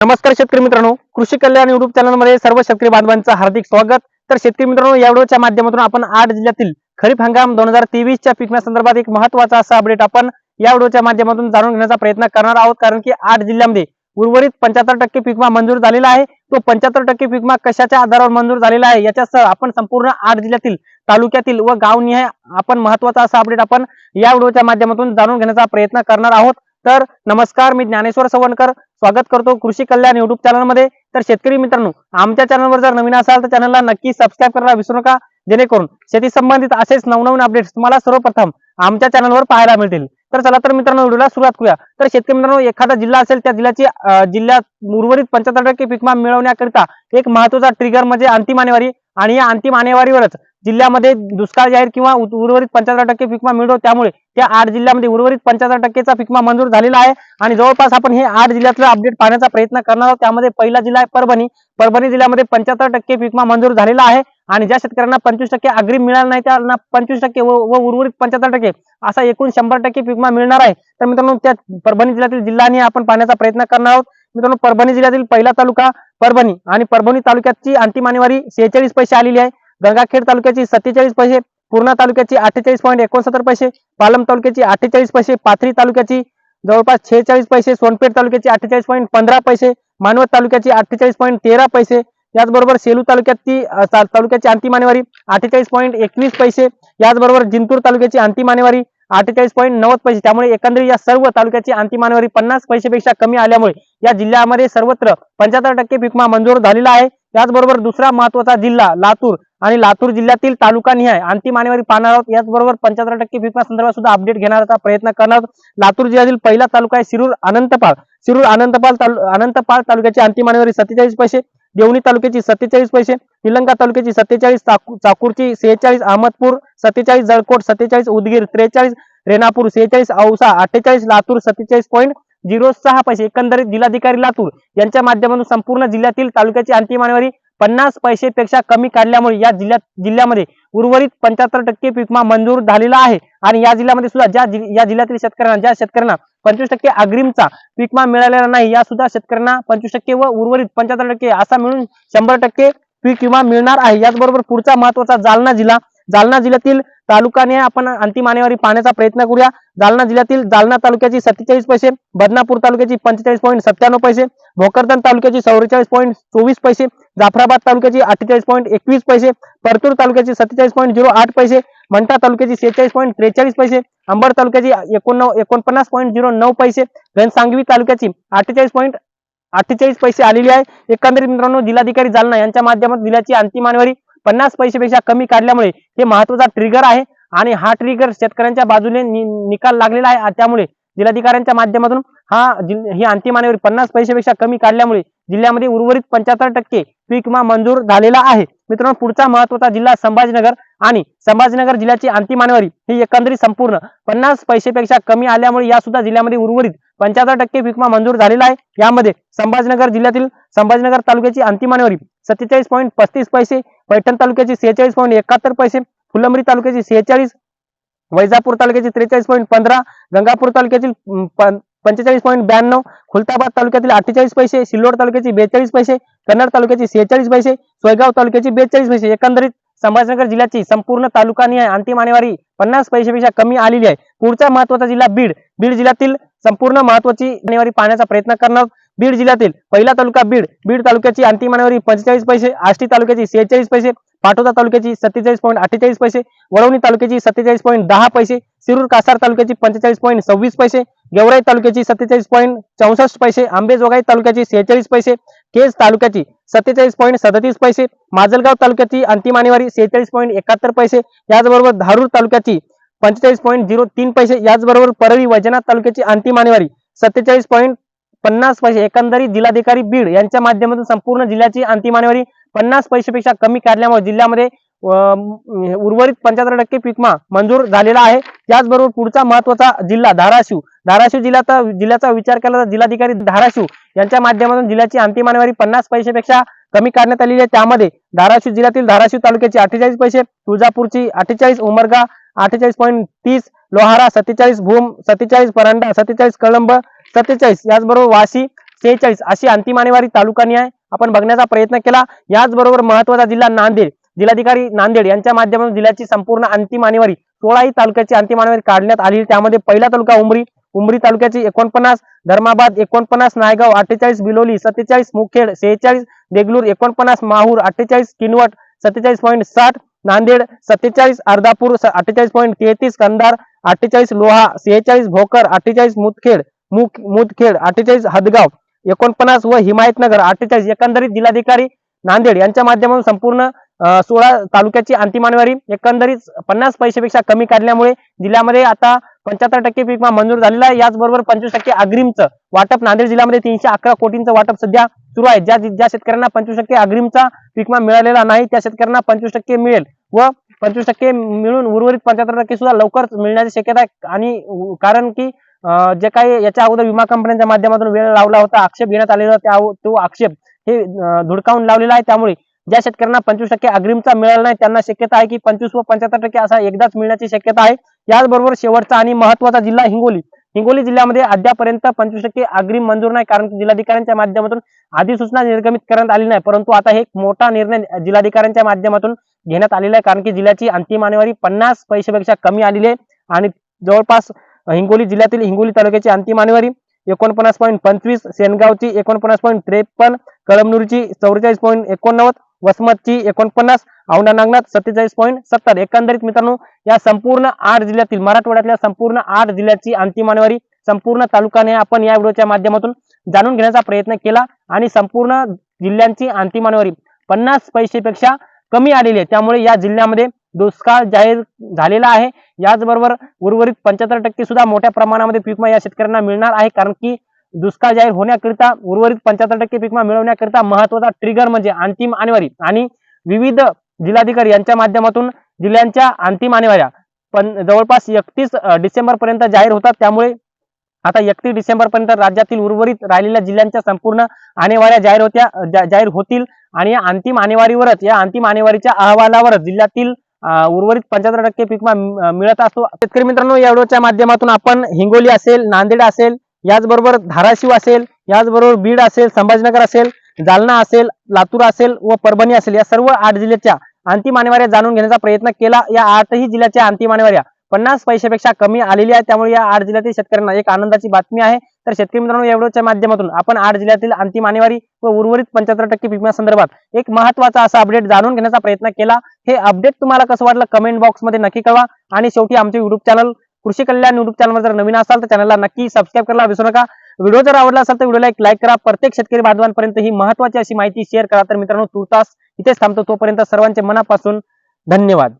नमस्कार शेतकरी मित्रांनो. कृषी कल्याण युट्यूब चॅनलमध्ये सर्व शेतकरी बांधवांचं हार्दिक स्वागत. तर शेतकरी मित्रांनो या व्हिडिओच्या माध्यमातून आपण आठ जिल्ह्यातील खरीप हंगाम दोन हजार तेवीसच्या पिकण्यासंदर्भात एक महत्त्वाचा असा अपडेट आपण या व्हिडिओच्या माध्यमातून जाणून घेण्याचा प्रयत्न करणार आहोत. कारण की आठ जिल्ह्यामध्ये उर्वरित पंच्याहत्तर टक्के पिकमा मंजूर झालेला आहे. तो पंच्याहत्तर टक्के पिकमा कशाच्या आधारावर मंजूर झालेला आहे याच्यासह आपण संपूर्ण आठ जिल्ह्यातील तालुक्यातील व गावनिहाय आपण महत्त्वाचा असा अपडेट आपण या व्हिडिओच्या माध्यमातून जाणून घेण्याचा प्रयत्न करणार आहोत. तर नमस्कार मी ज्ञानेश्वर सवणकर स्वागत करतो कृषी कल्याण युट्यूब चॅनलमध्ये तर शेतकरी मित्रांनो आमच्या चॅनलवर जर नवीन असाल तर चॅनलला नक्की सबस्क्राईब करायला विसरू नका. जेणेकरून शेती संबंधित असेच नवनवीन अपडेट्स तुम्हाला सर्वप्रथम आमच्या चॅनलवर पाहायला मिळतील. तर चला तर मित्रांनो व्हिडिओला सुरुवात करूया. तर शेतकरी मित्रांनो एखादा जिल्हा असेल त्या जिल्ह्याची जिल्ह्यात उर्वरित पंच्याहत्तर टक्के पिकमा मिळवण्याकरिता एक महत्त्वाचा ट्रिगर म्हणजे अंतिम आणेवारी आणि या अंतिम आणेवारीवरच जिल्ह्यामध्ये दुष्काळ जाहीर किंवा उर्वरित पंच्याहत्तर टक्के पिकमा मिळतो. त्यामुळे त्या आठ जिल्ह्यामध्ये उर्वरित पंच्याहत्तर टक्केचा पिकमा मंजूर झालेला आहे. आणि जवळपास आपण हे आठ जिल्ह्यातलं अपडेट पाहण्याचा प्रयत्न करणार आहोत. त्यामध्ये पहिला जिल्हा आहे परभणी. परभणी जिल्ह्यामध्ये पंच्याहत्तर टक्के पिकमा मंजूर झालेला आहे. आणि ज्या शेतकऱ्यांना पंचवीस टक्के अग्रिम मिळाला नाही त्यांना पंचवीस टक्के व उर्वरित पंच्याहत्तर टक्के असा एकूण शंभर टक्के पिकमा मिळणार आहे. तर मित्रांनो त्या परभणी जिल्ह्यातील जिल्हाने आपण पाहण्याचा प्रयत्न करणार आहोत. मित्रांनो परभणी जिल्ह्यातील पहिला तालुका परभणी. आणि परभणी तालुक्याची अंतिम आणेवारी सेहेचाळीस पैसे आलेली आहे. गंगाखेड तालुक्याची सत्तेचाळीस पैसे पूर्णा तालुक्याची अठ्ठेचाळीस पॉईंट एकोणसत्तर पैसे पालम तालुक्याची अठ्ठेचाळीस पैसे पाथरी तालुक्याची जवळपास छेचाळीस पैसे सोनपेठ तालुक्याची अठ्ठेचाळीस पॉईंट पंधरा पैसे मानवत तालुक्याची अठ्ठेचाळीस पॉईंट तेरा पैसे याचबरोबर सेलू तालुक्याची तालुक्याची अंतिम आणेवारी अठ्ठेचाळीस पॉईंट एकवीस पैसे याचबरोबर जिंतूर तालुक्याची अंतिम आणेवारी अठ्ठेचाळीस पॉईंट नव्वद पैसे त्यामुळे एकंदरीत या सर्व तालुक्याची अंतिम आणेवारी पन्नास पैसेपेक्षा कमी आल्यामुळे या जिल्ह्यामध्ये सर्वत्र पंच्याहत्तर टक्के पिकमा मंजूर झालेला आहे. त्याचबरोबर दुसरा महत्त्वाचा जिल्हा लातूर आणि लातूर जिल्ह्यातील तालुका निहाय अंतिम आणेवारी पाहणार आहोत. याचबरोबर पंच्याहत्तर टक्के पिकमा संदर्भात सुद्धा अपडेट घेण्याचा प्रयत्न करणार आहोत. लातूर जिल्ह्यातील पहिला तालुका आहे शिरूर अनंतपाळ शिरूर अनंतपाल तालु अनंतपाळ तालुक्याची अंतिम आणेवारी सत्तेचाळीस पैसे देवणी तालुक्याची सत्तेचाळीस पैसे निलंगा तालुक्याची सत्तेचाळीस चाकूरची सेहेचाळीस अहमदपूर सत्तेचाळीस जळकोट सत्तेचाळीस उदगीर त्रेचाळीस रेणापूर सेहेचाळीस औसा अठ्ठेचाळीस लातूर सत्तेचाळीस पॉईंट झिरो सहा पैसे एकंदरीत जिल्हाधिकारी लातूर यांच्या माध्यमातून संपूर्ण जिल्ह्यातील तालुक्याची अंतिम आणेवारी पन्नास पैसेपेक्षा कमी काढल्यामुळे या जिल्ह्यात जिल्ह्यामध्ये उर्वरित पंच्याहत्तर टक्के पिकमा मंजूर झालेला आहे. आणि या जिल्ह्यामध्ये सुद्धा ज्या या जिल्ह्यातील शेतकऱ्यांना ज्या शेतकऱ्यांना पंचवीस टक्के अग्रिमचा पिकमा मिळालेला नाही या सुद्धा शेतकऱ्यांना पंचवीस टक्के व उर्वरित पंच्याहत्तर टक्के असा मिळून शंभर टक्के पीक विमा मिळणार आहे. याचबरोबर पुढचा महत्त्वाचा जालना जिल्हा जालना जिल्ह्यातील तालुकाने आपण अंतिम आणेवारी पाहण्याचा प्रयत्न करूया. जालना जिल्ह्यातील जालना तालुक्याची सत्तेचाळीस पैसे बदनापूर तालुक्याची पंचेचाळीस पॉईंट सत्त्याण्णव पैसे भोकरदन तालुक्याची चौवेचाळीस पॉईंट चोवीस पैसे जाफराबाद तालुक्याची अठ्ठेचाळीस पॉईंट एकवीस पैसे परतूर तालुक्याची सत्तेचाळीस पॉईंट झिरो आठ पैसे मंठा तालुक्याची सेहेचाळीस पॉईंट त्रेचाळीस पैसे अंबड तालुक्याची एकोणनव एकोणपन्नास पॉईंट झिरो नऊ पैसे घनसांगवी तालुक्याची अठ्ठेचाळीस पॉईंट अठ्ठेचाळीस पैसे आलेली आहे. एकंदरीत मित्रांनो जिल्हाधिकारी जालना यांच्या माध्यमातून जिल्ह्याची अंतिम आणेवारी पन्नास पैसेपेक्षा कमी काढल्यामुळे हे महत्त्वाचा ट्रिगर आहे. आणि हा ट्रिगर शेतकऱ्यांच्या बाजूने नि- निकाल लागलेला आहे. त्यामुळे जिल्हाधिकाऱ्यांच्या माध्यमातून हा ही अंतिम आणेवारी पन्नास पैसेपेक्षा कमी काढल्यामुळे जिल्ह्यामध्ये उर्वरित पंच्याहत्तर टक्के पीक विमा मंजूर झालेला आहे. मित्रांनो पुढचा महत्त्वाचा जिल्हा संभाजीनगर आणि संभाजीनगर जिल्ह्याची अंतिम आणेवारी ही एकंदरीत संपूर्ण पन्नास पैसेपेक्षा कमी आल्यामुळे या सुद्धा जिल्ह्यामध्ये उर्वरित पंच्याहत्तर टक्के पीक विमा मंजूर झालेला आहे. यामध्ये संभाजीनगर जिल्ह्यातील संभाजीनगर तालुक्याची अंतिम आणेवारी सत्तेचाळीस पॉईंट पस्तीस पैसे पैठण तालुक्याची सेहेचाळीस पॉईंट एकाहत्तर पैसे फुलंबरी तालुक्याची सेहेचाळीस वैजापूर तालुक्याची त्रेचाळीस पॉईंट पंधरा गंगापूर तालुक्यातील पंचेचाळीस पॉईंट ब्याण्णव खुलताबाद तालुक्यातील अठ्ठेचाळीस पैसे सिल्लोड तालुक्याची बेचाळीस पैसे कन्नड तालुक्याची सेहेचाळीस पैसे सोयगाव तालुक्याची बेचाळीस पैसे. एकंदरीत संभाजीनगर जिल्ह्याची संपूर्ण तालुकानी आहे अंतिम आणेवारी पन्नास पैशापेक्षा कमी आलेली आहे. पुढचा महत्त्वाचा जिल्हा बीड. बीड जिल्ह्यातील संपूर्ण महत्वाची आणेवारी पाहण्याचा प्रयत्न करणार बीड जिल्ह्यातील पहिला तालुका बीड. बीड तालुक्याची अंतिम आणेवारी पंचेचाळीस पैसे आष्टी तालुक्याची सेहेचाळीस पैसे पाटोदा तालुक्याची सत्तेचाळीस पॉईंट अठ्ठेचाळीस पैसे वडवणी तालुक्याची सत्तेचाळीस पॉईंट दहा पैसे शिरूर कासार तालुक्याची पंचेचाळीस पॉईंट सव्वीस पैसे गेवराई तालुक्याची सत्तेचाळीस पॉईंट चौसष्ट पैसे आंबेजोगाई तालुक्याची सेहेचाळीस पैसे केज तालुक्याची सत्तेचाळीस पॉईंट सदतीस पैसे माजलगाव तालुक्याची अंतिम आणेवारी सेहेचाळीस पॉईंट एकाहत्तर पैसे याचबरोबर धारूर तालुक्याची पंचेचाळीस पॉईंट झिरो तीन पैसे याचबरोबर परळी वैजनाथ तालुक्याची अंतिम आणेवारी सत्तेचाळीस पॉईंट पन्नास पैसे एकंदरीत जिल्हाधिकारी बीड यांच्या माध्यमातून संपूर्ण जिल्ह्याची अंतिम आणेवारी पन्नास पैसेपेक्षा कमी काढल्यामुळे जिल्ह्यामध्ये अं, उर्वरित पंच्याहत्तर टक्के पिकमा मंजूर झालेला आहे. त्याचबरोबर पुढचा महत्त्वाचा जिल्हा धाराशिव. धाराशिव जिल्ह्याचा जिल्ह्याचा विचार केला तर जिल्हाधिकारी धाराशिव यांच्या माध्यमातून जिल्ह्याची अंतिम आणेवारी पन्नास पैसेपेक्षा कमी करण्यात आलेली आहे. त्यामध्ये धाराशिव जिल्ह्यातील धाराशिव तालुक्याची अठ्ठेचाळीस पैसे तुळजापूरची अठ्ठेचाळीस उमरगा अठ्ठेचाळीस पॉईंट तीस लोहारा सत्तेचाळीस भूम सत्तेचाळीस परांडा सत्तेचाळीस कळंब सत्तेचाळीस याचबरोबर वाशी सेहेचाळीस अशी अंतिम आणेवारी तालुकानी आहे आपण बघण्याचा प्रयत्न केला. याचबरोबर महत्त्वाचा जिल्हा नांदेड. जिल्हाधिकारी नांदेड यांच्या माध्यमातून जिल्ह्याची संपूर्ण अंतिम आणेवारी सोळाही तालुक्याची अंतिम आणेवारी काढण्यात आली. त्यामध्ये पहिला तालुका उमरी उमरी तालुक्याची एकोणपन्नास धर्माबाद एकोणपन्नास नायगाव अठ्ठेचाळीस बिलोली सत्तेचाळीस मुखेड सेहेचाळीस देगलूर एकोणपन्नास माहूर अठ्ठेचाळीस किनवट सत्तेचाळीस पॉईंट साठ नांदेड सत्तेचाळीस अर्धापूर अठ्ठेचाळीस पॉईंट तेहतीस कंधार अठ्ठेचाळीस लोहा सेहेचाळीस भोकर अठ्ठेचाळीस मुदखेड मुख मुदखेड अठ्ठेचाळीस हदगाव एकोणपन्नास व हिमायतनगर अठ्ठेचाळीस एकंदरीत जिल्हाधिकारी नांदेड यांच्या माध्यमातून संपूर्ण सोळा तालुक्याची अंतिम आणवारी एकंदरीत पन्नास पैशापेक्षा कमी काढल्यामुळे जिल्ह्यामध्ये आता पंच्याहत्तर टक्के पीक विमा मंजूर झालेला आहे. याचबरोबर पंचवीस टक्के अग्रिमचं वाटप नांदेड जिल्ह्यामध्ये तीनशे अकरा कोटींचं वाटप सध्या सुरू आहे. ज्या ज्या शेतकऱ्यांना पंचवीस टक्के अग्रिमचा पीकमा विमा मिळालेला नाही त्या शेतकऱ्यांना पंचवीस टक्के मिळेल व पंचवीस टक्के मिळून उर्वरित पंच्याहत्तर टक्के सुद्धा लवकर मिळण्याची शक्यता आहे. आणि कारण की जे काही याच्या अगोदर विमा कंपन्यांच्या माध्यमातून वेळ लावला होता आक्षेप घेण्यात आलेला त्या तो आक्षेप हे धुडकावून लावलेला आहे. त्यामुळे ज्या शेतकऱ्यांना पंचवीस टक्के अग्रिमचा मिळाला नाही त्यांना शक्यता आहे की पंचवीस व पंच्याहत्तर टक्के असा एकदाच मिळण्याची शक्यता आहे. याचबरोबर शेवटचा आणि महत्त्वाचा जिल्हा हिंगोली. हिंगोली जिल्ह्यामध्ये अद्यापर्यंत पंचवीस टक्के अग्रिम मंजूर नाही कारण की जिल्हाधिकाऱ्यांच्या माध्यमातून अधिसूचना निर्गमित करण्यात आली नाही. परंतु आता हे एक मोठा निर्णय जिल्हाधिकाऱ्यांच्या माध्यमातून घेण्यात आलेला आहे कारण की जिल्ह्याची अंतिम आणेवारी पन्नास पैशापेक्षा कमी आलेली आहे. आणि जवळपास हिंगोली जिल्ह्यातील हिंगोली तालुक्याची अंतिम आणेवारी एकोणपन्नास पॉईंट पंचवीस सेनगावची एकोणपन्नास पॉईंट त्रेपन्न कळमनुरची चौवेचाळीस पॉईंट एकोणनव्वद वसमतची एकोणपन्नास औंढा नागनाथ सत्तेचाळीस पॉईंट सत्तर. एकंदरीत मित्रांनो या संपूर्ण आठ जिल्ह्यातील मराठवाड्यातल्या संपूर्ण आठ जिल्ह्याची अंतिम आणेवारी संपूर्ण तालुकाने आपण या व्हिडिओच्या माध्यमातून जाणून घेण्याचा प्रयत्न केला आणि संपूर्ण जिल्ह्यांची अंतिम आणेवारी पन्नास पैसेपेक्षा कमी आलेली आहे. त्यामुळे या जिल्ह्यामध्ये दुष्काळ जाहीर झालेला आहे. याचबरोबर उर्वरित पंच्याहत्तर टक्के सुद्धा मोठ्या प्रमाणामध्ये पीकमा या शेतकऱ्यांना मिळणार आहे. कारण की दुष्काळ जाहीर होण्याकरिता उर्वरित पंच्याहत्तर टक्के पीकमा मिळवण्याकरिता महत्त्वाचा ट्रिगर म्हणजे अंतिम आणेवारी आणि विविध जिल्हाधिकारी यांच्या माध्यमातून जिल्ह्यांच्या अंतिम आणेवाऱ्या पण जवळपास एकतीस डिसेंबर पर्यंत जाहीर होतात. त्यामुळे आता एकतीस डिसेंबर पर्यंत राज्यातील उर्वरित राहिलेल्या जिल्ह्यांच्या संपूर्ण आणेवाऱ्या जाहीर होत्या जाहीर होतील आणि या अंतिम आणेवारीवरच या अंतिम आणेवारीच्या अहवालावरच जिल्ह्यातील उर्वरित पंच्याहत्तर टक्के पीक मिळत असतो शेतकरी मित्रांनो या व्हिडिओच्या माध्यमातून आपण हिंगोली असेल नांदेड असेल याचबरोबर धाराशिव असेल याचबरोबर बीड असेल संभाजीनगर असेल जालना असेल लातूर असेल व परभणी असेल या सर्व आठ जिल्ह्याच्या अंतिम आणेवाऱ्या जाणून घेण्याचा प्रयत्न केला. या आठही जिल्ह्याच्या अंतिम आणेवाऱ्या पन्नास पैशापेक्षा कमी आलेली आहे. त्यामुळे या आठ जिल्ह्यातील शेतकऱ्यांना एक आनंदाची बातमी आहे. तर शेतकरी मित्रांनो या माध्यमातून आपण आठ जिल्ह्यातील अंतिम आणेवारी व उर्वरित पंच्याहत्तर टक्के पिकण्यासंदर्भात संदर्भात एक महत्त्वाचा असा अपडेट जाणून घेण्याचा प्रयत्न केला. हे अपडेट तुम्हाला कसं वाटलं कमेंट बॉक्समध्ये नक्की कळवा. आणि शेवटी आमचे युट्यूब चॅनल कृषी कल्याण युट्यूब चॅनल जर नवीन असाल तर चॅनलला नक्की सबस्क्राईब करायला विसरू नका. व्हिडिओ जर आवडला असेल तर व्हिडिओला एक लाईक करा. प्रत्येक शेतकरी बांधवांपर्यंत ही महत्वाची अशी माहिती शेअर करा. तर मित्रांनो तुर्तास इथेच थांबतो. तोपर्यंत सर्वांचे मनापासून धन्यवाद.